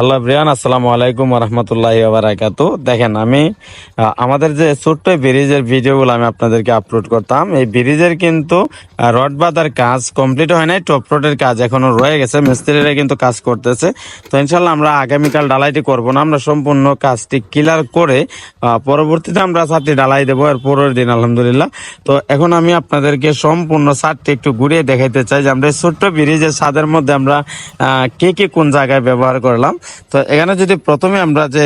আল্লাহ Brian আসসালামু আলাইকুম রহমতুল্লাহ বারাকাতু দেখেন, আমি আমাদের যে ছোট্ট ব্রিজের ভিডিওগুলো আমি আপনাদেরকে আপলোড করতাম, এই ব্রিজের কিন্তু রড বাঁধার কাজ কমপ্লিট হয় নাই টপ রোডের কাজ এখনও রয়ে গেছে, মিস্ত্রিরা কিন্তু কাজ করতেছে। তো ইনশাল্লাহ আমরা আগামীকাল ডালাইটি করব না, আমরা সম্পূর্ণ কাজটি ক্লিয়ার করে পরবর্তীতে আমরা ছাদটি ডালাই দেবো আর পরের দিন, আলহামদুলিল্লাহ। তো এখন আমি আপনাদেরকে সম্পূর্ণ ছাদটি একটু ঘুরিয়ে দেখাইতে চাই যে আমরা ছোট্ট ব্রিজের ছাদের মধ্যে আমরা কে কে কোন জায়গায় ব্যবহার করলাম। তো এখানে যদি প্রথমে আমরা যে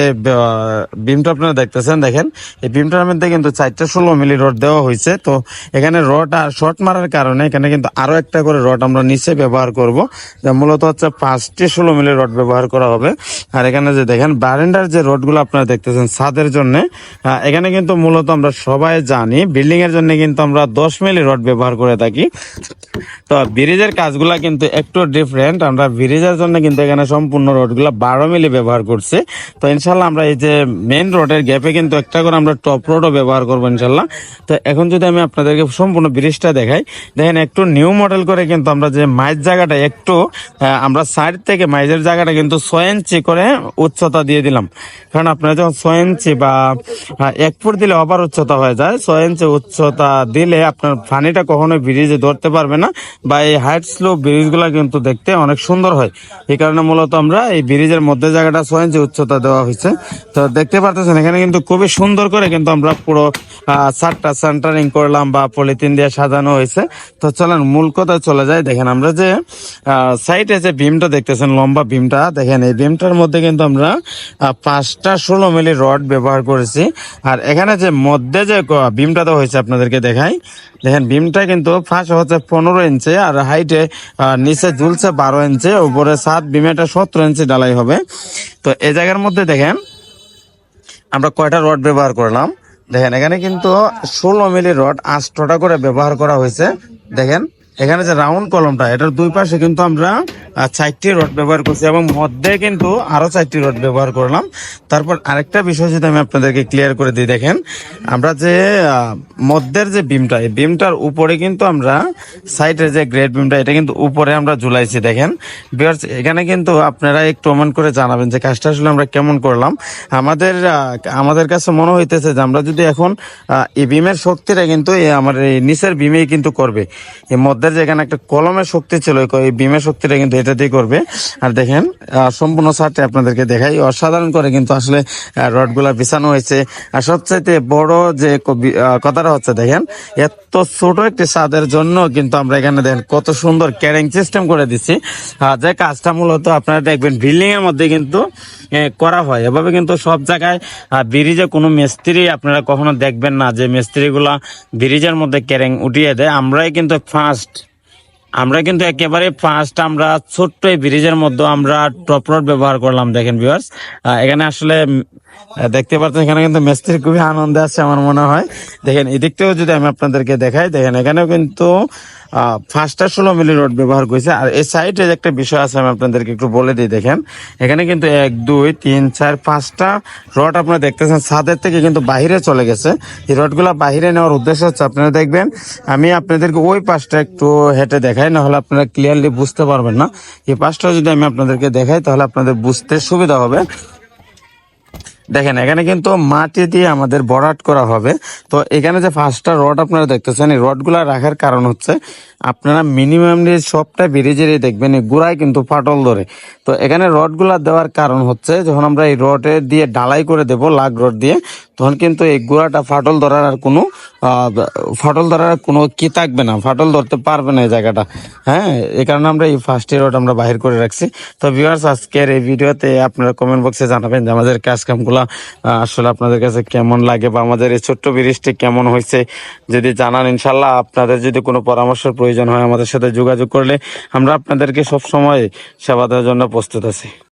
বিমটা আপনারা দেখতেছেন, দেখেন, এই বিমটার মধ্যে কিন্তু চারটা ষোলো মিলি রড দেওয়া হয়েছে। তো এখানে রড আর শর্ট মারার কারণে এখানে কিন্তু আরও একটা করে রড আমরা নিচে ব্যবহার করব, যা মূলত হচ্ছে পাঁচটি ষোলো মিলি রড ব্যবহার করা হবে। আর এখানে যে দেখেন বারেন্ডার যে রডগুলো আপনারা দেখতেছেন ছাদের জন্য এখানে কিন্তু মূলত আমরা সবাই জানি বিল্ডিং এর জন্য কিন্তু আমরা দশ মিলি রড ব্যবহার করে থাকি। তো ব্রিজের কাজগুলা কিন্তু একটু ডিফারেন্ট আমরা ব্রিজের জন্য কিন্তু এখানে সম্পূর্ণ রোডগুলা বারো মিলি ব্যবহার করছে। তো ইনশাল্লাহ আমরা এই যে মেন রোডের গ্যাপে কিন্তু একটা করে আমরা টপ রোডও ব্যবহার করব ইনশাল্লাহ। তো এখন যদি আমি আপনাদেরকে সম্পূর্ণ ব্রিজটা দেখাই, দেখেন একটু নিউ মডেল করে কিন্তু আমরা যে মাইজ জায়গাটা একটু আমরা সাইড থেকে মাইজের জায়গাটা কিন্তু ছয় ইঞ্চি করে উচ্চতা দিয়ে দিলাম। কারণ আপনারা যখন ছয় ইঞ্চি বা এক ফুট দিলে আবার উচ্চতা হয়ে যায়। ছয় ইঞ্চি উচ্চতা দিলে আপনার পানিটা কখনোই ব্রিজে ধরতে পারবে না। বা এই হাইট স্লো ব্রিজগুলো কিন্তু দেখতে অনেক সুন্দর হয়। এই কারণে মূলত আমরা এই ব্রিজের মধ্যে জায়গাটা ছয় ইঞ্চি উচ্চতা দেওয়া হয়েছে। তো দেখতে পারতেছেন, এখানে কিন্তু খুবই সুন্দর করে কিন্তু আমরা পুরো চারটা সেন্টারিং করলাম বা পলিথিন দিয়ে সাজানো হয়েছে। তো চলেন, মূল কথায় চলে যায় দেখেন আমরা যে সাইডে যে ভীমটা দেখতেছেন, লম্বা ভীমটা দেখেন এই ভীমটার মধ্যে কিন্তু আমরা পাঁচটা ষোলো মিলি রড ব্যবহার করেছি। আর এখানে যে মধ্যে যে ভীমটা দেওয়া হয়েছে আপনাদেরকে দেখাই। দেখেন ভীমটা কিন্তু ফার্স্ট হচ্ছে পনেরো ইঞ্চি, আর হাইটে নিচে ঝুলছে বারো ইঞ্চি, উপরে সাত ভীমেটা সতেরো ইঞ্চি ডালাই হবে। তো এই জায়গার মধ্যে দেখেন, আমরা কয়টা রড ব্যবহার করলাম। দেখেন, এখানে কিন্তু ষোলো মিলি রড আষ্টটা করে ব্যবহার করা হয়েছে। দেখেন এখানে যে রাউন্ড কলমটা এটার দুই পাশে কিন্তু আমরা চারটি রড ব্যবহার করছি এবং মধ্যে কিন্তু আরও চারটি রড ব্যবহার করলাম। তারপর আরেকটা বিষয় যদি আমি আপনাদেরকে ক্লিয়ার করে দিই, দেখেন, আমরা যে মধ্যের যে বিমটা এই বিমটার উপরে কিন্তু আমরা সাইডের যে গ্রেড বিমটা এটা কিন্তু উপরে আমরা ঝুলাইছি, দেখেন। এখানে কিন্তু আপনারা একটু অমন করে জানাবেন যে কাজটা আসলে আমরা কেমন করলাম। আমাদের আমাদের কাছে মনে হইতেছে যে আমরা যদি এখন এই বিমের শক্তিটা কিন্তু আমার এই নিচের বিমেই কিন্তু করবে। এই মধ্যের যেখানে একটা কলমের শক্তি ছিল, এই বিমের শক্তিটা কিন্তু এটা দিয়ে করবে। আর দেখেন সম্পূর্ণ সারটি আপনাদেরকে দেখাই। অসাধারণ করে কিন্তু আসলে রডগুলা বিছানো হয়েছে। আর সবচাইতে বড় যে কথাটা হচ্ছে, দেখেন, এত ছোট একটি ছাদের জন্য কিন্তু আমরা এখানে দেখেন কত সুন্দর ক্যারিং সিস্টেম করে দিচ্ছি। যে কাজটা মূলত আপনারা দেখবেন বিল্ডিং এর মধ্যে কিন্তু করা হয়। এভাবে কিন্তু সব জায়গায় ব্রিজে কোনো মিস্ত্রি আপনারা কখনো দেখবেন না যে মিস্ত্রিগুলা ব্রিজের মধ্যে ক্যারিং উঠিয়ে দেয়। আমরাই কিন্তু ফার্স্ট আমরা কিন্তু একেবারে ফার্স্ট আমরা ছোট্ট এই ব্রিজের মধ্যে আমরা টপ রড ব্যবহার করলাম, দেখেন ভিউয়ার্স এখানে আসলে দেখতে পাচ্ছেন, এখানে কিন্তু মিস্ত্রি খুবই আনন্দে আছে আমার মনে হয়। দেখেন এদিক থেকেও যদি আমি আপনাদেরকে দেখাই, দেখেন, এখানেও কিন্তু ফার্স্টটা ষোলো মিলি রড ব্যবহার করেছে। আর এই সাইডে একটা বিষয় আছে, আমি আপনাদেরকে একটু বলে দিই, দেখেন। এখানে কিন্তু এক, দুই, তিন, চার, পাঁচটা রড আপনারা দেখতেছেন। ছাদের থেকে কিন্তু বাহিরে চলে গেছে। এই রডগুলা বাহিরে নেওয়ার উদ্দেশ্য হচ্ছে, আপনারা দেখবেন, আমি আপনাদেরকে ওই পাশটা একটু হেঁটে দেখাই। নাহলে আপনারা ক্লিয়ারলি বুঝতে পারবেন না। এই পাঁচটা যদি আমি আপনাদেরকে দেখাই, তাহলে আপনাদের বুঝতে সুবিধা হবে। দেখেন, এখানে কিন্তু মাটি দিয়ে আমাদের বরাট করা হবে। তো এখানে যে পাঁচটা রড আপনারা দেখতেছেন, এই রডগুলা রাখার কারণ হচ্ছে আপনারা মিনিমামলি সবটা ব্রিজেরই দেখবেন, এই গুড়ায় কিন্তু ফাটল ধরে। তো এখানে রডগুলা দেওয়ার কারণ হচ্ছে, যখন আমরা এই রডে দিয়ে ডালাই করে দেব, লাগ রড দিয়ে, তখন কিন্তু এই গুড়াটা ফাটল ধরার আর কোনো ফাটল ধরার কোনো কি থাকবে না, ফাটল ধরতে পারবে না এই জায়গাটা। হ্যাঁ এই কারণে আমরা এই ফার্স্ট রড আমরা বাহির করে রাখছি। তো ভিউয়ার্স আজকের এই ভিডিওতে আপনারা কমেন্ট বক্সে জানাবেন যে আমাদের কাজ কামগুলা আসলে আপনাদের কাছে কেমন লাগে বা আমাদের এই ছোট্ট ব্রিজটি কেমন হয়েছে, যদি জানান, ইনশাল্লাহ। আপনাদের যদি কোনো পরামর্শের প্রয়োজন হয় আমাদের সাথে যোগাযোগ করলে আমরা আপনাদেরকে সব সময় সেবা দেওয়ার জন্য প্রস্তুত আছি।